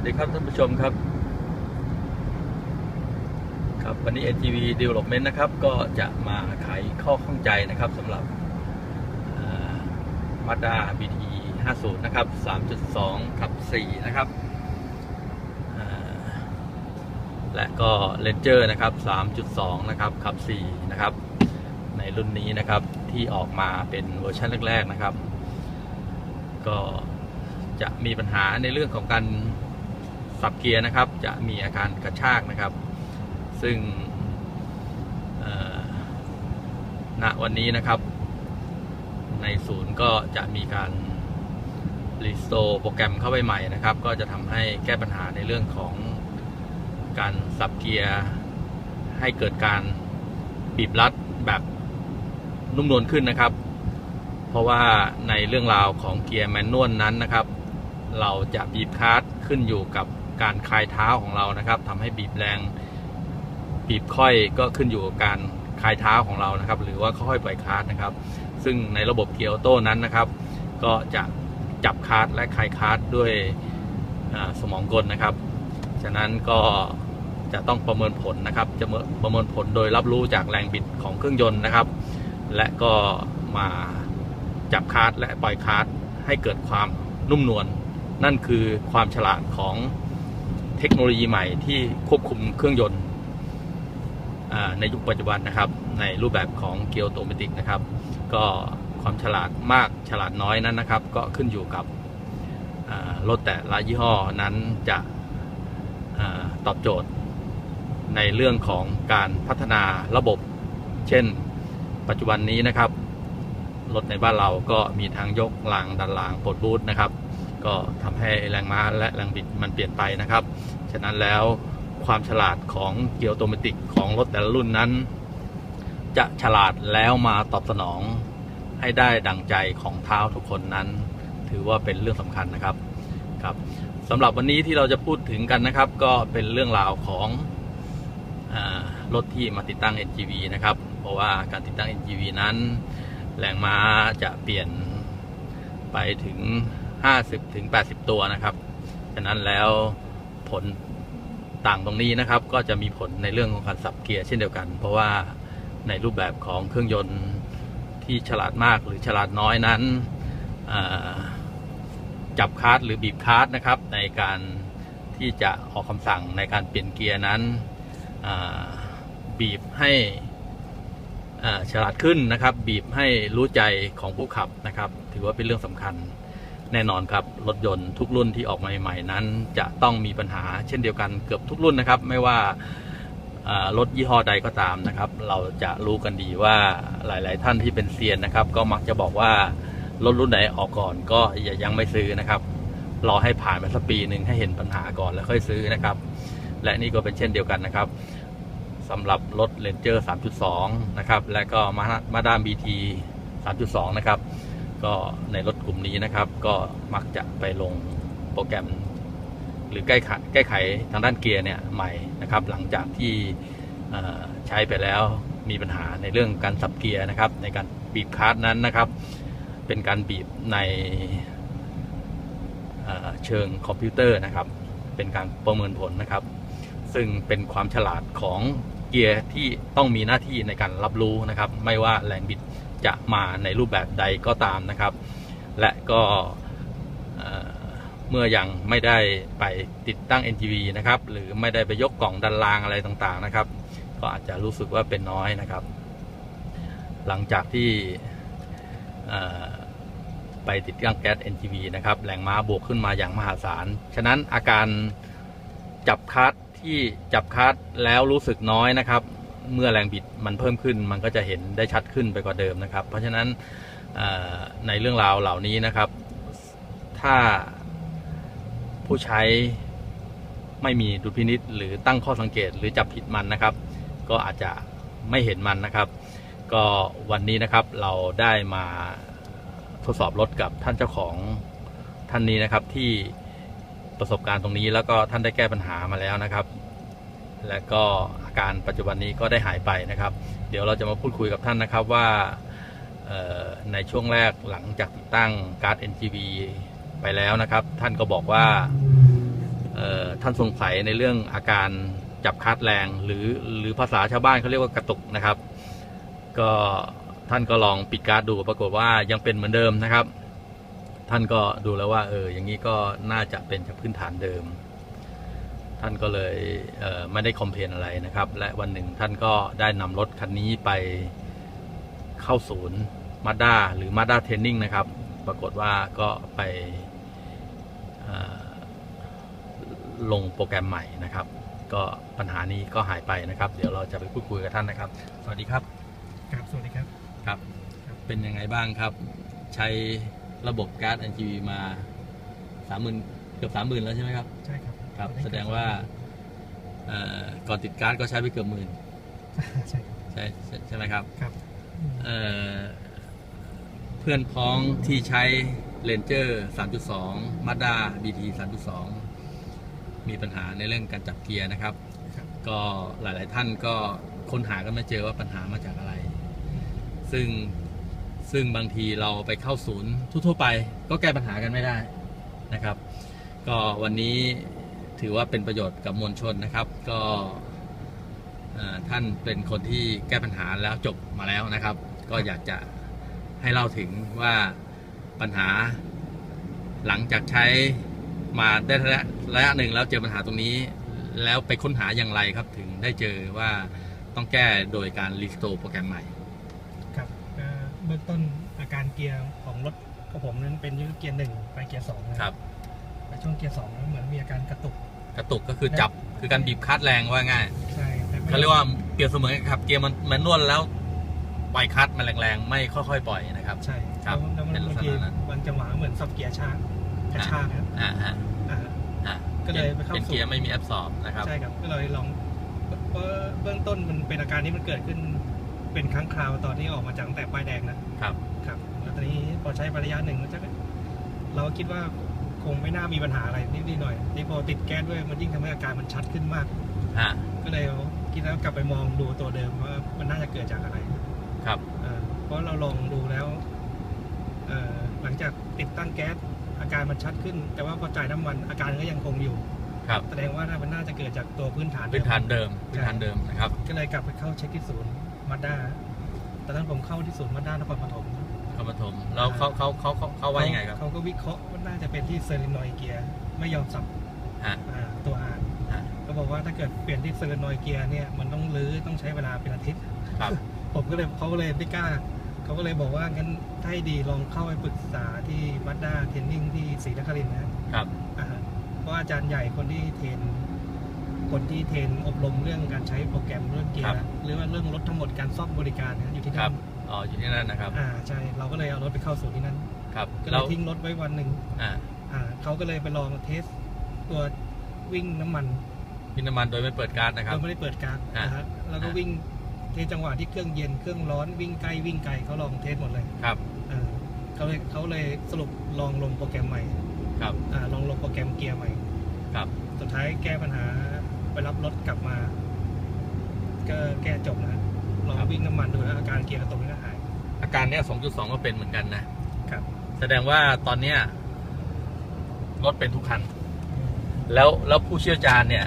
วัสดีครับท่านผู้ชมครับ ครับวันนี้ NGV Development นะครับ ก็จะมาไขข้อข้องใจนะครับสำหรับมาด้า BT 50 นะครับ 3.2ขับ 4 นะครับ และก็ Ranger นะครับ 3.2 นะครับขับ 4 นะครับ ในรุ่นนี้นะครับที่ออกมาเป็นเวอร์ชันแรก ๆ นะครับ ก็จะมีปัญหาในเรื่องของการ สับเกียร์นะครับ จะมีอาการกระชากนะครับ ซึ่งณวันนี้นะครับ ในศูนย์ก็จะมีการรีสโตร์โปรแกรมเข้าไปใหม่นะครับ ก็จะทำให้แก้ปัญหาในเรื่องของการสับเกียร์ให้เกิดการบีบรัดแบบนุ่มนวลขึ้นนะครับ เพราะว่าในเรื่องราวของเกียร์แมนนวลนั้นนะครับ เราจะบีบคาร์ดขึ้นอยู่กับ การคลายเท้าของเรานะครับทำให้บีบแรงบีบค่อยก็ขึ้นอยู่กับการคลายเท้าของเรานะครับ หรือว่าค่อยปล่อยคาร์ดนะครับ ซึ่งในระบบเกียร์ออโต้นั้นนะครับ ก็จะจับคาร์ดและคลายคาร์ดด้วยสมองกลนะครับ ฉะนั้นก็จะต้องประเมินผลนะครับ จะประเมินผลโดยรับรู้จากแรงบิดของเครื่องยนต์นะครับ และก็มาจับคาร์ดและปล่อยคาร์ดให้เกิดความนุ่มนวลนั่นคือความฉลาดของ เทคโนโลยีใหม่ที่ควบคุมเครื่องยนต์ในยุคปัจจุบันนะครับ ในรูปแบบของเกียร์ออโตเมติกนะครับ ก็ความฉลาดมากฉลาดน้อยนั้นนะครับ ก็ขึ้นอยู่กับรถแต่ละยี่ห้อนั้นจะอตอบโจทย์ในเรื่องของการพัฒนาระบบ เช่น ปัจจุบันนี้นะครับ รถในบ้านเราก็มีทางยกรางดันรางปลดบูทนะครับ ก็ทำให้แรงม้าและแรงบิดมันเปลี่ยนไปนะครับ ฉะนั้นแล้วความฉลาดของเกียร์ออโตเมติกของรถแต่ละรุ่นนั้น จะฉลาดแล้วมาตอบสนองให้ได้ดังใจของเท้าทุกคนนั้น ถือว่าเป็นเรื่องสำคัญนะครับครับสำหรับวันนี้ที่เราจะพูดถึงกันนะครับ ก็เป็นเรื่องราวของอรถที่มาติดตั้ง NGV นะครับ เพราะว่าการติดตั้ง NGV นั้น แรงม้าจะเปลี่ยนไปถึง 50ถึง80 ตัวนะครับ ฉะนั้นแล้วผลต่างตรงนี้นะครับ ก็จะมีผลในเรื่องของการสับเกียร์เช่นเดียวกัน เพราะว่าในรูปแบบของเครื่องยนต์ที่ฉลาดมากหรือฉลาดน้อยนั้นจับคาร์ดหรือบีบคาร์ดนะครับ ในการที่จะออกคำสั่งในการเปลี่ยนเกียร์นั้นบีบให้ฉลาดขึ้นนะครับ บีบให้รู้ใจของผู้ขับนะครับ ถือว่าเป็นเรื่องสำคัญ แน่นอนครับ รถยนต์ทุกรุ่นที่ออกมาใหม่ๆนั้น จะต้องมีปัญหาเช่นเดียวกันเกือบทุกรุ่นนะครับ ไม่ว่ารถยี่ห้อใดก็ตามนะครับ เราจะรู้กันดีว่าหลาย ๆ ท่านที่เป็นเซียนนะครับ ก็มักจะบอกว่ารถรุ่นไหนออกก่อนก็อย่ายังไม่ซื้อนะครับรอให้ผ่านไปสักปีหนึ่งให้เห็นปัญหาก่อนแล้วค่อยซื้อนะครับ และนี่ก็เป็นเช่นเดียวกันนะครับสำหรับรถ Ranger 3.2 นะครับ และก็มาด้าม BT 3.2 นะครับ ก็ในรถกลุ่มนี้นะครับ ก็มักจะไปลงโปรแกรม หรือแก้ไขแก้ไขทางด้านเกียร์เนี่ยใหม่นะครับ หลังจากที่ใช้ไปแล้วมีปัญหาในเรื่องการสับเกียร์นะครับ ในการบีบคาร์ดนั้นนะครับ เป็นการบีบในเเชิงคอมพิวเตอร์นะครับ เป็นการประเมินผลนะครับ ซึ่งเป็นความฉลาดของเกียร์ที่ต้องมีหน้าที่ในการรับรู้นะครับ ไม่ว่าแรงบิด จะมาในรูปแบบใดก็ตามนะครับ และก็เมื่อยังไม่ได้ไปติดตั้ง NGV นะครับ หรือไม่ได้ไปยกกล่องดันรางอะไรต่างๆนะครับ ก็อาจจะรู้สึกว่าเป็นน้อยนะครับ หลังจากที่ไปติดตั้งแก๊ส NGV นะครับแรงม้าบวกขึ้นมาอย่างมหาศาล ฉะนั้นอาการจับคัดที่จับคัดแล้วรู้สึกน้อยนะครับ เมื่อแรงบิดมันเพิ่มขึ้น มันก็จะเห็นได้ชัดขึ้นไปกว่าเดิมนะครับ เพราะฉะนั้นในเรื่องราวเหล่านี้นะครับ ถ้าผู้ใช้ไม่มีดุลพินิษหรือตั้งข้อสังเกตหรือจับผิดมันนะครับ ก็อาจจะไม่เห็นมันนะครับ ก็วันนี้นะครับเราได้มาทดสอบรถกับท่านเจ้าของท่านนี้นะครับที่ประสบการณ์ตรงนี้แล้วก็ท่านได้แก้ปัญหามาแล้วนะครับ และก็ การปัจจุบันนี้ก็ได้หายไปนะครับ เดี๋ยวเราจะมาพูดคุยกับท่านนะครับว่าในช่วงแรกหลังจากติดตั้งการ์ด NGV ไปแล้วนะครับ ท่านก็บอกว่าท่านสงสัยในเรื่องอาการจับคาดแรง หรือหรือภาษาชาวบ้านเขาเรียกว่ากระตุกนะครับ ก็ท่านก็ลองปิดการ์ดดูปรากฏว่ายังเป็นเหมือนเดิมนะครับ ท่านก็ดูแล้วว่าเอออย่างนี้ก็น่าจะเป็นจากพื้นฐานเดิม ท่านก็เลยเอ่อไม่ได้คอมเพลนอะไรนะครับ และวันหนึ่งท่านก็ได้นำรถคันนี้ไปเข้าศูนย์มาด้าหรือมาด้าเทรนนิ่งนะครับ ปรากฏว่าก็ไปเอ่อลงโปรแกรมใหม่นะครับ ก็ปัญหานี้ก็หายไปนะครับ เดี๋ยวเราจะไปพูดคุยกับท่านนะครับ สวัสดีครับครับสวัสดีครับครับ เป็นยังไงบ้างครับ ใช้ระบบการ์ด NGV มาสามหมื่นเกือบสามหมื่นแล้วใช่ไหมครับ ใช่ครับ ครับแสดงว่าเอ่อก่อนติดการ์ดก็ใช้ไปเกือบหมื่นใช่ครับใช่ใช่ใช่ไหมครับครับเอ่อเพื่อนพ้องที่ใช้ Ranger 3.2 Mazda BT 3.2 มีปัญหาในเรื่องการจับเกียร์นะครับครับ ก็หลาย ๆ ท่านก็ค้นหากันไม่เจอว่าปัญหามาจากอะไร ซึ่งซึ่งบางทีเราไปเข้าศูนย์ทั่ว ๆ ไป ก็แก้ปัญหากันไม่ได้นะครับ ก็วันนี้ ถือว่าเป็นประโยชน์กับมวลชนนะครับ ก็เอ่อท่านเป็นคนที่แก้ปัญหาแล้วจบมาแล้วนะครับ ก็อยากจะให้เล่าถึงว่าปัญหาหลังจากใช้มาได้ระยะระยะหนึ่งแล้วเจอปัญหาตรงนี้ แล้วไปค้นหาอย่างไรครับถึงได้เจอว่าต้องแก้โดยการรีสโตร์โปรแกรมใหม่ครับเอ่อเบื้องต้นอาการเกียร์ของรถของผมนั้นเป็นเกียร์หนึ่งไปเกียร์สองนะครับในช่วงเกียร์สองเหมือนมีอาการกระตุก กระตุกก็คือจับคือการบีบคลัดแรงว่าง่ายใช่แต่ไม่เขาเรียกว่าเปรียบเสมือนกับขับเกียร์มันมันนวดแล้วปล่อยคลัดมันแรงๆ ไม่ค่อยๆ ปล่อยนะครับ ใช่ครับแล้วมันเป็นลักบางษณะทีนั้นบางจังหวะเหมือนสับเกียร์ช้ากระชากครับอ่าฮะอ่าอ่าก็เลยไปเข้าเป็นสู่เกียร์ไม่มีแอบสอบนะครับใช่ครับก็เลยลองเพราะเบื้องต้นมันเป็นอาการนี้มันเกิดขึ้นเป็นครั้งคราวตอนที่ออกมาจากตั้งแต่ป้ายแดงนะครับ ครับแล้วตอนนี้พอใช้ไประยะหนึ่งมันจะเราก็คิดว่าค งไม่น่ามีปัญหาอะไรนิดๆหน่อยๆนี่พอติดแก๊สด้วยมันยิ่งทำให้อาการมันชัดขึ้นมากอ่าก็เลยคิดแล้วกลับไปมองดูตัวเดิมว่ามันน่าจะเกิดจากอะไรครับ เอ่อเพราะเราลองดูแล้วเอ่อหลังจากติดตั้งแก๊สอาการมันชัดขึ้น แต่ว่าพอจ่ายน้ำมันอาการก็ยังคงอยู่ ครับ แสดงว่าน่ามันน่าจะเกิดจากตัวพื้นฐานเดิม พื้นฐานเดิม พื้นฐานเดิมนะครับ ก็เลยกลับไปเข้าเช็คที่ศูนย์มาด้าตอนนั้นผมเข้าที่ศูนย์มาด้านครปฐม เข้ามาถมแล้วเขาเขาเขาเขาเขาว่ายังไงครับ เขาก็วิเคราะห์ว่าน่าจะเป็นที่เซอร์ลินอยด์เกียร์ไม่ยอมสับฮะ อ่าตัวอ่านฮะ ก็บอกว่าถ้าเกิดเปลี่ยนที่เซอร์ลินอยด์เกียร์เนี่ยมันต้องรื้อต้องใช้เวลาเป็นอาทิตย์ ครับ ผมก็เลยเขาก็เลยไม่กล้าเขาก็เลยบอกว่างั้นถ้าให้ดีลองเข้าไปปรึกษาที่มัดด้าเทรนนิ่งที่ศรีนครินทร์นะครับ อ่าฮะเพราะอาจารย์ใหญ่คนที่เทรนคนที่เทรนอบรมเรื่องการใช้โปรแกรมเรื่องเกียครัร์บหรือว่าเรื่องรถทั้งหมดการซ่อมบริการนะอยู่ที่ครันั่บ น อ๋ออยู่ที่นั่นนะครับ อ่าใช่เราก็เลยเอารถไปเข้าศูนย์ที่นั่นครับก็เลแล้วยทิ้งรถไว้วันหนึ่งอ่าอ่าเขาก็เลยไปลองเทสตัววิ่งน้ำมันพินน้ำมันโดยไม่เปิดการ์ดนะครับ เราไม่ได้เปิดการดอ่า นะฮะแล้วก็อ่าวิ่งเทสจังหวะที่เครื่องเย็นเครื่องร้อนวิ่งใกล้วิ่งไกลเขาลองเทสหมดเลยครับอ่าเขาเลยเขาเลยสรุปลองลงโปรแกรมใหม่ครับอ่าลองลงโปรแกรมเกียร์ใหม่ ครับสุดท้ายแก้ปัญหาไปรับรถกลับมา ก็แก้จบนะฮะลองครับ วิ่งน้ำมันดูแล้วอาการเกียร์กระตุกนี่ก็หาย อาการเนี้ย 2.2 ก็เป็นเหมือนกันนะ ครับ แสดงว่าตอนเนี้ยรถเป็นทุกคัน แล้วแล้วผู้เชี่ยวชาญเนี่ย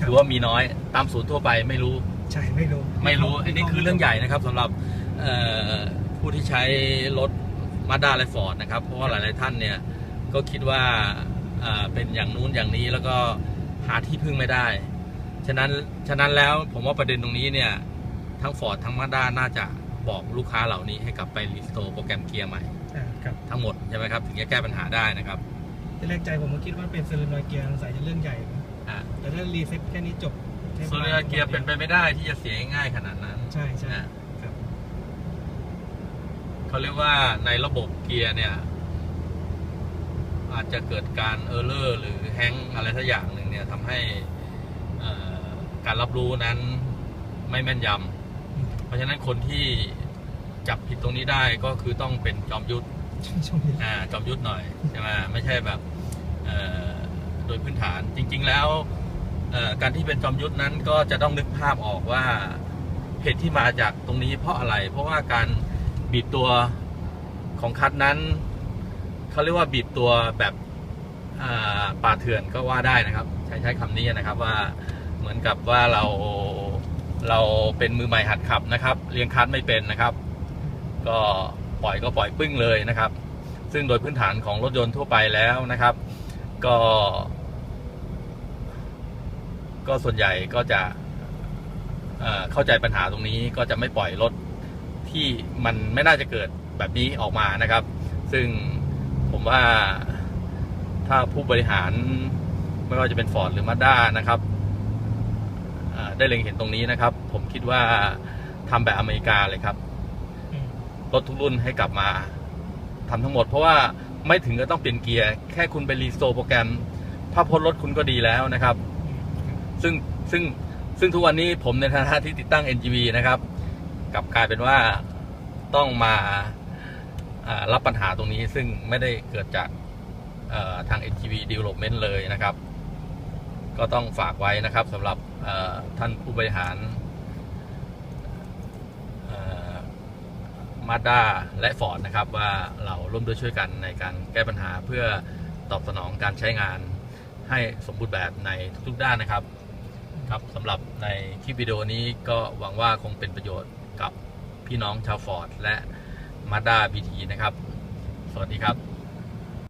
ครับ ถือว่ามีน้อยตามศูนย์ทั่วไปไม่รู้ ใช่ไม่รู้ไม่รู้อันนี้คือเรื่องใหญ่นะครับสำหรับเอ่อผู้ที่ใช้รถมาด้าและฟอร์ดนะครับ เพราะว่าหลาย ๆ ท่านเนี่ย ก็คิดว่าเอ่อเป็นอย่างนู้นอย่างนี้แล้วก็หาที่พึ่งไม่ได้ ฉะนั้นฉะนั้นแล้วผมว่าประเด็นตรงนี้เนี่ย ทั้งฟอร์ดทั้งมาด้าน่าจะบอกลูกค้าเหล่านี้ให้กลับไปรีสโตร์โปรแกรมเกียร์ใหม่ อ่าครับทั้งหมดใช่ไหมครับ ถึงจะแก้ปัญหาได้นะครับที่แรกใจผมก็คิดว่าเป็นเซอร์นอยเกียร์สงสัยจะเรื่องใหญ่นะอ่าแต่ถ้ารีเซ็ตแค่นี้จบใช้โซวลาเลียเกียร์เป็นไปไม่ได้ที่จะเสียง่ายๆขนาดนั้น ใช่ใช่อ่า ครับเขาเรียกว่าในระบบเกียร์เนี่ย อาจจะเกิดการเออร์เลอร์หรือแฮงก์อะไรสักอย่างหนึ่งเนี่ยทำให้เอ่อการรับรู้นั้นไม่แม่นยำเพ ราะฉะนั้นคนที่จับผิดตรงนี้ได้ก็คือต้องเป็นจอมยุทธช่วงนี้อ่าจอมยุทธหน่อยใช่ไหมไม่ใช่แบบเอ่อโดยพื้นฐานจริง ๆ แล้วเอ่อการที่เป็นจอมยุทธนั้นก็จะต้องนึกภาพออกว่าเหตุที่มาจากตรงนี้เพราะอะไร เพราะว่าการบีบตัวของคัดนั้นเขาเรียกว่าบีบตัวแบบอ่าป่าเถื่อนก็ว่าได้นะครับ ใช้ใช้คำนี้นะครับว่าเหมือนกับว่าเรา เราเป็นมือใหม่หัดขับนะครับเรียงคัดไม่เป็นนะครับ ก็ปล่อยก็ปล่อยปึ้งเลยนะครับ ซึ่งโดยพื้นฐานของรถยนต์ทั่วไปแล้วนะครับ ก็ ก็ส่วนใหญ่ก็จะเเข้าใจปัญหาตรงนี้ก็จะไม่ปล่อยรถที่มันไม่น่าจะเกิดแบบนี้ออกมานะครับ ซึ่งผมว่าถ้าผู้บริหารไม่ว่าจะเป็นฟอร์ดหรือมาด้านะครับ ได้เล็งเห็นตรงนี้นะครับ ผมคิดว่าทำแบบอเมริกาเลยครับรถทุกรุ่นให้กลับมาทำทั้งหมด เพราะว่าไม่ถึงก็ต้องเปลี่ยนเกียร์ แค่คุณไปรีสโตรโปรแกรมภาพพจน์รถคุณก็ดีแล้วนะครับ ซึ่งซึ่งซึ่งทุกวันนี้ผมในฐานะที่ติดตั้ง NGV นะครับกลับกลายเป็นว่าต้องมารับปัญหาตรงนี้ซึ่งไม่ได้เกิดจากเอ่อทาง NGV Development เลยนะครับ ก็ต้องฝากไว้นะครับสำหรับท่านผู้บริหารมาด้าและฟอร์ดนะครับ ว่าเราร่วมด้วยช่วยกันในการแก้ปัญหาเพื่อตอบสนองการใช้งานให้สมบูรณ์แบบในทุกๆด้านนะครับครับสำหรับในคลิปวิดีโอนี้ก็หวังว่าคงเป็นประโยชน์กับพี่น้องชาวฟอร์ดและมาด้าบีทีนะครับ สวัสดีครับ